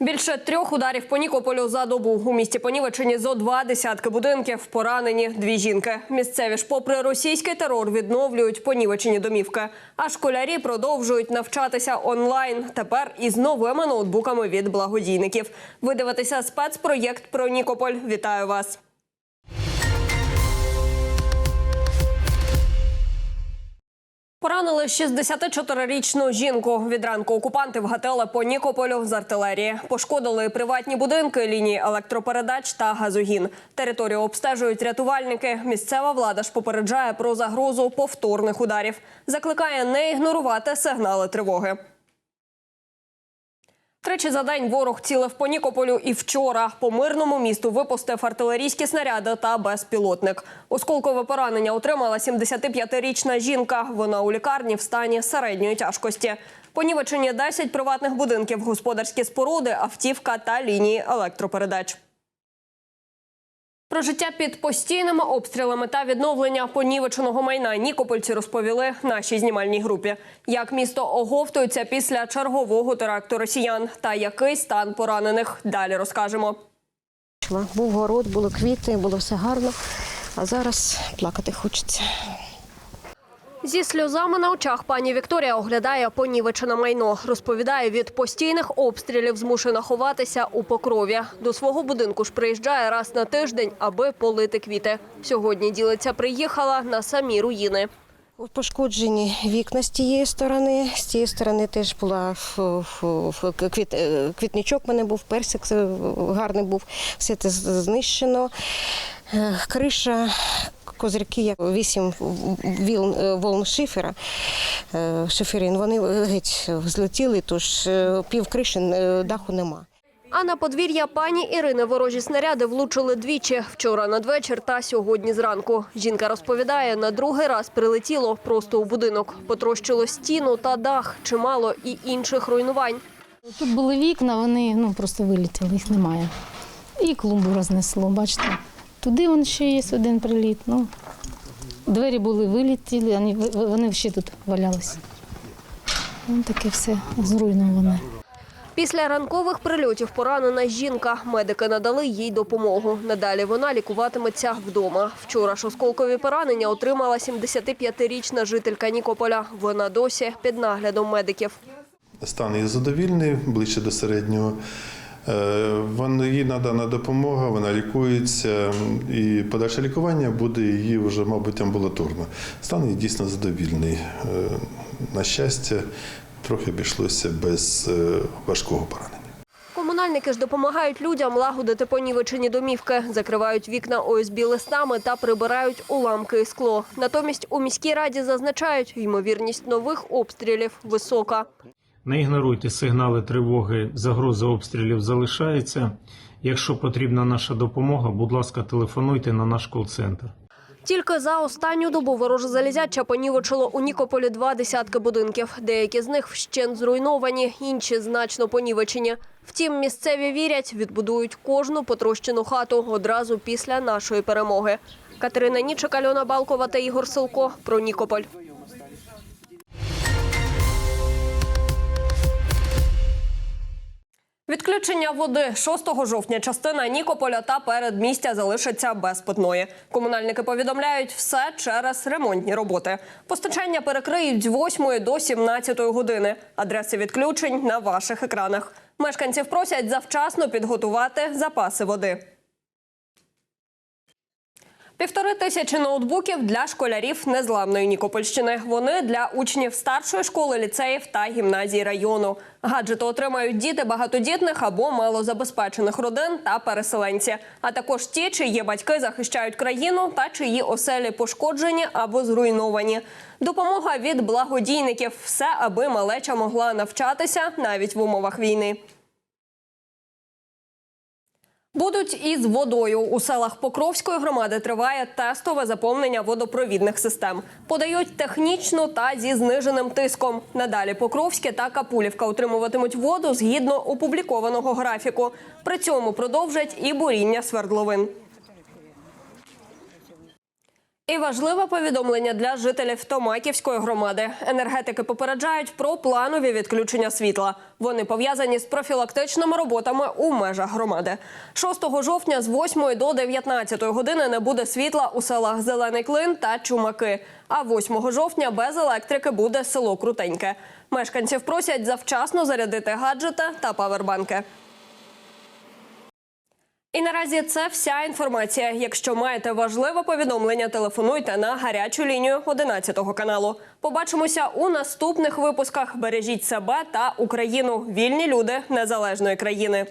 Більше трьох ударів по Нікополю за добу. У місті понівечені зо два десятки будинків, поранені дві жінки. Місцеві ж, попри російський терор, відновлюють понівечені домівки. А школярі продовжують навчатися онлайн. Тепер із новими ноутбуками від благодійників. Ви дивитеся спецпроєкт про Нікополь. Вітаю вас. Поранили 64-річну жінку. Від ранку окупанти вгатили по Нікополю з артилерії. Пошкодили приватні будинки, лінії електропередач та газогін. Територію обстежують рятувальники. Місцева влада ж попереджає про загрозу повторних ударів. Закликає не ігнорувати сигнали тривоги. Тричі за день ворог цілив по Нікополю і вчора по мирному місту випустив артилерійські снаряди та безпілотник. Осколкове поранення отримала 75-річна жінка. Вона у лікарні в стані середньої тяжкості. Понівечені 10 приватних будинків, господарські споруди, автівка та лінії електропередач. Про життя під постійними обстрілами та відновлення понівеченого майна Нікопольці розповіли нашій знімальній групі. Як місто оговтується після чергового теракту росіян та який стан поранених. Далі розкажемо. Був город, були квіти, було все гарно. А зараз плакати хочеться. Зі сльозами на очах пані Вікторія оглядає понівечене майно. Розповідає, від постійних обстрілів змушена ховатися у покрові. До свого будинку ж приїжджає раз на тиждень, аби полити квіти. Сьогодні ділиться приїхала на самі руїни. Пошкоджені вікна з тієї сторони, з цієї сторони теж була квіт, е, квітничок мене був, персик гарний був, все це знищено. Е, Криша, козирки, як вісім е, волн шифера, е, шиферин, вони геть злетіли, тож е, пів е, даху нема. А на подвір'я пані Ірини ворожі снаряди влучили двічі – вчора надвечір та сьогодні зранку. Жінка розповідає, на другий раз прилетіло просто у будинок. Потрощило стіну та дах, чимало і інших руйнувань. Тут були вікна, вони ну, просто вилетіли, їх немає. І клумбу рознесло, бачите. Туди вон ще є один приліт. Ну, двері були вилетіли, вони, вони ще тут валялися. Ну, таке все зруйноване. Після ранкових прильотів поранена жінка. Медики надали їй допомогу. Надалі вона лікуватиметься вдома. Вчора ж осколкові поранення отримала 75-річна жителька Нікополя. Вона досі під наглядом медиків. Стан її задовільний, ближче до середнього. Е, Їй надана допомога, вона лікується, і подальше лікування буде її вже, мабуть, амбулаторно. Стан її дійсно задовільний. Е, На щастя, трохи обійшлося без е, важкого поранення. Комунальники ж допомагають людям лагодити понівечені домівки, закривають вікна ОСБ листами та прибирають уламки і скло. Натомість у міській раді зазначають, ймовірність нових обстрілів висока. Не ігноруйте сигнали тривоги, загроза обстрілів залишається. Якщо потрібна наша допомога, будь ласка, телефонуйте на наш кол-центр. Тільки за останню добу вороже залізяча понівечило у Нікополі два десятки будинків. Деякі з них вщент зруйновані, інші значно понівечені. Втім, місцеві вірять, відбудують кожну потрощену хату одразу після нашої перемоги. Катерина Нічик, Альона Балкова та Ігор Силко про Нікополь. Відключення води 6 жовтня частина Нікополя та передмістя залишиться без питної. Комунальники повідомляють все через ремонтні роботи. Постачання перекриють з 8 до 17 години. Адреси відключень на ваших екранах. Мешканців просять завчасно підготувати запаси води. Півтори тисячі ноутбуків для школярів незламної Нікопольщини. Вони для учнів старшої школи, ліцеїв та гімназій району. Гаджети отримають діти багатодітних або малозабезпечених родин та переселенці, а також ті, чиї батьки захищають країну та чиї оселі пошкоджені або зруйновані. Допомога від благодійників все, аби малеча могла навчатися навіть в умовах війни. Будуть із водою. У селах Покровської громади триває тестове заповнення водопровідних систем. Подають технічно та зі зниженим тиском. Надалі Покровське та Капулівка отримуватимуть воду згідно опублікованого графіку. При цьому продовжать і буріння свердловин. І важливе повідомлення для жителів Томаківської громади. Енергетики попереджають про планові відключення світла. Вони пов'язані з профілактичними роботами у межах громади. 6 жовтня з 8 до 19 години не буде світла у селах Зелений Клин та Чумаки. А 8 жовтня без електрики буде село Крутеньке. Мешканців просять завчасно зарядити гаджети та павербанки. І наразі це вся інформація. Якщо маєте важливе повідомлення, телефонуйте на гарячу лінію 11 каналу. Побачимося у наступних випусках. Бережіть себе та Україну. Вільні люди незалежної країни.